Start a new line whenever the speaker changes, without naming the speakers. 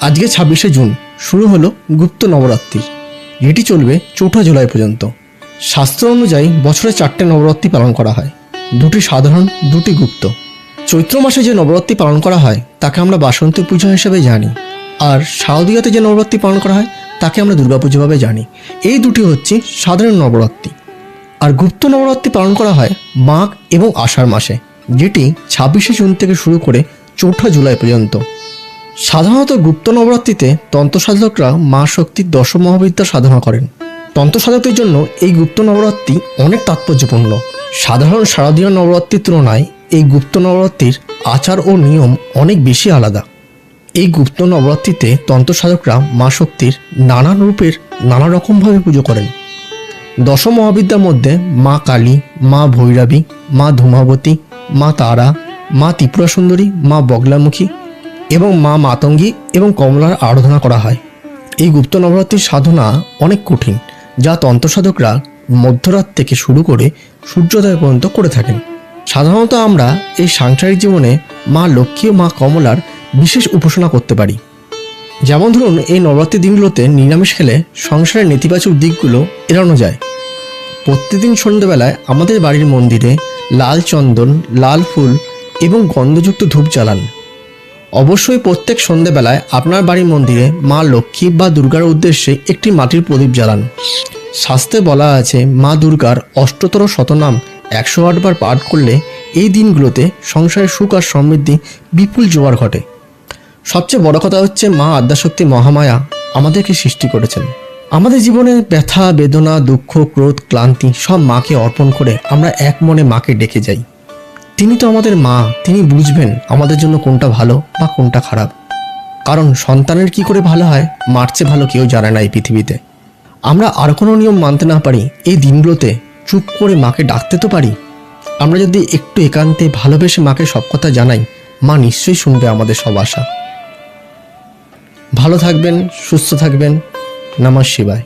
আজকে ছাব্বিশে জুন, শুরু হলো গুপ্ত নবরাত্রি যেটি চলবে চৌঠা জুলাই পর্যন্ত। শাস্ত্র অনুযায়ী বছরে চারটে নবরাত্রি পালন করা হয়। দুটি সাধারণ, দুটি গুপ্ত। চৈত্র মাসে যে নবরাত্রি পালন করা হয়, তাকে আমরা বাসন্তী পুজো হিসেবে জানি। আর শারদীয়াতে যে নবরাত্রি পালন করা হয়, তাকে আমরা দুর্গাপুজো ভাবে জানি। এই দুটি হচ্ছে সাধারণ নবরাত্রি। আর গুপ্ত নবরাত্রি পালন করা হয় মাঘ এবং আষাঢ় মাসে, যেটি ছাব্বিশে জুন থেকে শুরু করে চৌঠা জুলাই পর্যন্ত। সাধারণত গুপ্ত নবরাত্রিতে তন্ত্রসাধকরা মা শক্তির দশম মহাবিদ্যা সাধনা করেন। তন্ত্রসাধকদের জন্য এই গুপ্ত নবরাত্রি অনেক তাৎপর্যপূর্ণ। সাধারণ শারদীয় নবরাত্রির তুলনায় এই গুপ্ত নবরাত্রির আচার ও নিয়ম অনেক বেশি আলাদা। এই গুপ্ত নবরাত্রিতে তন্ত্রসাধকরা মা শক্তির নানান রূপের নানা রকমভাবে পুজো করেন। দশম মহাবিদ্যার মধ্যে মা কালী, মা ভৈরবী, মা ধূমাবতী, মা তারা, মা ত্রিপুরা সুন্দরী, মা বগলামুখী এবং মা মাতঙ্গী এবং কমলার আরাধনা করা হয়। এই গুপ্ত নবরাত্রির সাধনা অনেক কঠিন, যা তন্ত্রসাধকরা মধ্যরাত থেকে শুরু করে সূর্যোদয় পর্যন্ত করে থাকেন। সাধারণত আমরা এই সাংসারিক জীবনে মা লক্ষ্মী ও মা কমলার বিশেষ উপাসনা করতে পারি। যেমন ধরুন, এই নবরাত্রি দিনগুলোতে নিরামিষ খেলে সংসারের নেতিবাচক দিকগুলো এড়ানো যায়। প্রত্যেকদিন সন্ধ্যেবেলায় আমাদের বাড়ির মন্দিরে লাল চন্দন, লাল ফুল এবং গন্ধযুক্ত ধূপ জ্বালান। অবশ্যই প্রত্যেক সন্ধ্যেবেলায় আপনার বাড়ির মন্দিরে মা লক্ষ্মী বা দুর্গার উদ্দেশ্যে একটি মাটির প্রদীপ জ্বালান। শাস্ত্রে বলা আছে, মা দুর্গার অষ্টতর শতনাম একশো আটবার পাঠ করলে এই দিনগুলোতে সংসারের সুখ আর সমৃদ্ধি বিপুল জোয়ার ঘটে। সবচেয়ে বড় কথা হচ্ছে মা আদ্যাশক্তি মহামায়া আমাদেরকে সৃষ্টি করেছেন। আমাদের জীবনে ব্যথা, বেদনা, দুঃখ, ক্রোধ, ক্লান্তি সব মাকে অর্পণ করে আমরা এক মনে মাকে ডেকে যাই। তিনি তো আমাদের মা, তিনি বুঝবেন আমাদের জন্য কোনটা ভালো বা কোনটা খারাপ। কারণ সন্তানের কি করে ভালো হয়, মার চেয়ে ভালো কেউ জানে না এই পৃথিবীতে। আমরা আর কোনো নিয়ম মানতে না পারি, এই দিনগুলোতে চুপ করে মাকে ডাকতে তো পারি। আমরা যদি একটু একান্তে ভালোবেসে মাকে সব কথা জানাই, মা নিশ্চয়ই শুনবে আমাদের সব আশা। ভালো থাকবেন, সুস্থ থাকবেন। নমঃ শিবায়।